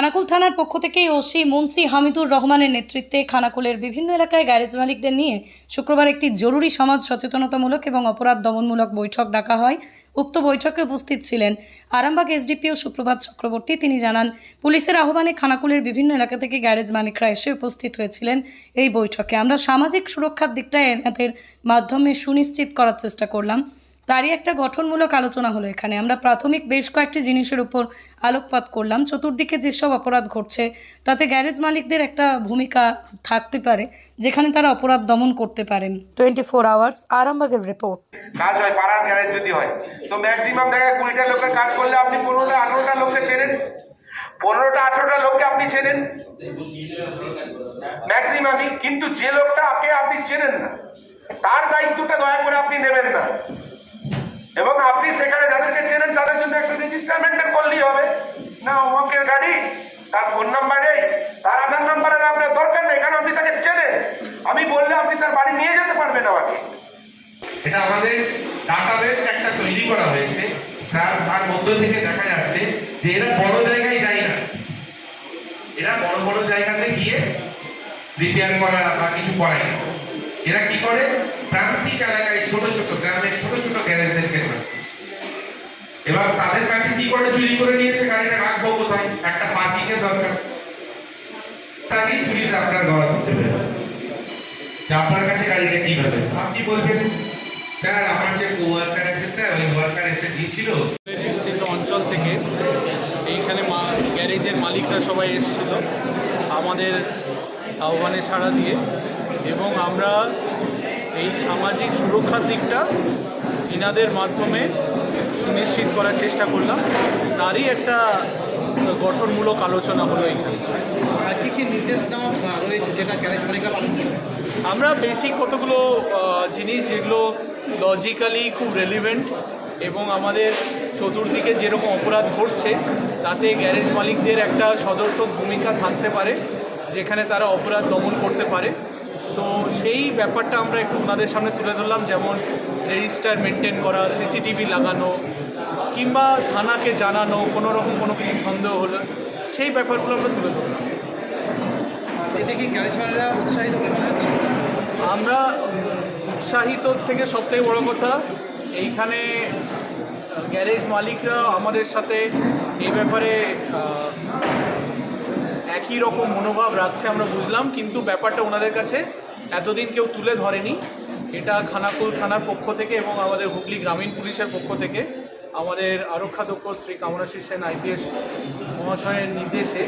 খানাকুল থানার পক্ষ থেকে ওসি মুন্সি হামিদুর রহমানের নেতৃত্বে খানাকুলের বিভিন্ন এলাকায় গ্যারেজ মালিকদের নিয়ে শুক্রবার একটি জরুরি সমাজ সচেতনতামূলক এবং অপরাধ দমনমূলক বৈঠক ডাকা হয়। উক্ত বৈঠকে উপস্থিত ছিলেন আরামবাগ এসডিপিও সুপ্রভাত চক্রবর্তী। তিনি জানান, পুলিশের আহ্বানে খানাকুলের বিভিন্ন এলাকা থেকে গ্যারেজ মালিকরা এসে উপস্থিত হয়েছিলেন এই বৈঠকে। আমরা সামাজিক সুরক্ষার দিকটা এনাদের মাধ্যমে সুনিশ্চিত করার চেষ্টা করলাম। তারই একটা গঠনমূলক আলোচনা হলো এখানে। আমরা প্রাথমিক বেশ কয়েকটি জিনিসের উপর আলোকপাত করলাম। চতুর্দিকে যেসব অপরাধ ঘটছে তাতে গ্যারেজ মালিকদের একটা ভূমিকা থাকতে পারে যেখানে তারা অপরাধ দমন করতে পারেন। টোয়েন্টি ফোর আওয়ার্স আরামবাগের রিপোর্ট। কাজ হয় পাড়ার গ্যারেজ যদি হয়। তো ম্যাক্সিমাম জায়গায় কুড়িটা লোকের কাজ করলে আপনি পনেরোটা আঠেরোটা লোককে চেনেন। পনেরোটা আঠেরোটা লোককে আপনি চেনেন। ম্যাক্সিমামই কিন্তু যে লোকটা আপনি আপনি চেনেন না তার দায়িত্বটা দয়া করে আপনি নেবেন না। এবং আপনি সেখানে যাদেরকে চেনেন, তাদের জন্য একটা রেজিস্টার মেনটেন করলেই হবে। না অঙ্কের গাড়ি তার ফোন নাম্বার নেই তার আধার নাম্বারের আপনার দরকার নেই, কারণ আপনি তাকে চেনেন। আমি বললে আপনি তার বাড়ি নিয়ে যেতে পারবেন আমাকে। এটা আমাদের ডাটাবেস একটা তৈরি করা হয়েছে। স্যার, তার মধ্য থেকে দেখা যাচ্ছে যে এরা বড় জায়গায় যায় না। এরা বড় বড় জায়গাতে গিয়ে রিপেয়ার করা বা কিছু করায় এরা কি করে? প্রান্তিক এলাকায় ছোট ছোট গ্রামের ছোট ছোট গ্যারেজদেরকে এবার তাদের কাছে কি করে চুরি করে নিয়েছে গাড়িটা রাখব কোথায়? একটা পার্কিং এর দরকার। তাকেই পুলিশ আপনার গড়া করতে পারে যে আপনার কাছে গাড়িটা কীভাবে আপনি বলবেন, স্যার, আমার যে কোয়ার্কার আছে, স্যার, ওই ওয়ার্কার এসে দিয়েছিল বিস্তৃত অঞ্চল থেকে এইখানে মা গ্যারেজের মালিকরা সবাই এসেছিল। আমাদের আহ্বানে সাড়া দিয়ে এবং আমরা এই সামাজিক সুরক্ষার দিকটা ইনাদের মাধ্যমে সুনিশ্চিত করার চেষ্টা করলাম। তারই একটা গঠনমূলক আলোচনা হলো এখানে আর কি কি নির্দেশ রয়েছে যেটা আমরা বেসিক কতগুলো জিনিস যেগুলো লজিক্যালি খুব রেলিভেন্ট এবং আমাদের চতুর্দিকে যেরকম অপরাধ ঘটছে তাতে গ্যারেজ মালিকদের একটা সদর্থক ভূমিকা থাকতে পারে যেখানে তারা অপরাধ দমন করতে পারে। তো সেই ব্যাপারটা আমরা একটু ওনাদের সামনে তুলে ধরলাম যেমন রেজিস্টার মেনটেন করা সিসিটিভি লাগানো কিংবা থানাকে জানানো কোনো রকম কোনো কিছু সন্দেহ হলে সেই ব্যাপারগুলো আমরা তুলে ধরলাম। এতে কি উৎসাহিত মনে হচ্ছে? আমরা উৎসাহিত থেকে সবথেকে বড় কথা এইখানে গ্যারেজ মালিকরা আমাদের সাথে এই ব্যাপারে একই রকম মনোভাব রাখছে আমরা বুঝলাম কিন্তু ব্যাপারটা ওনাদের কাছে এতদিন কেউ তুলে ধরেনি। এটা খানাকুল থানার পক্ষ থেকে এবং আমাদের হুগলি গ্রামীণ পুলিশের পক্ষ থেকে আমাদের আরক্ষাধ্যক্ষ শ্রী কামরাশী সেন আইপিএস মহাশয়ের নির্দেশে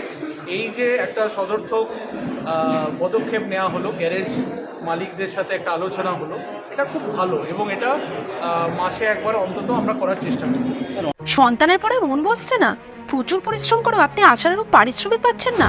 এই যে একটা সদর্থক পদক্ষেপ নেওয়া হলো, গ্যারেজ মালিকদের সাথে একটা আলোচনা হলো, এটা খুব ভালো এবং এটা মাসে একবার অন্তত আমরা করার চেষ্টা করি সন্তানের পরে মন বসছে না? প্রচুর পরিশ্রম করেও আপনি আশানুরূপ পারিশ্রমিক পাচ্ছেন না?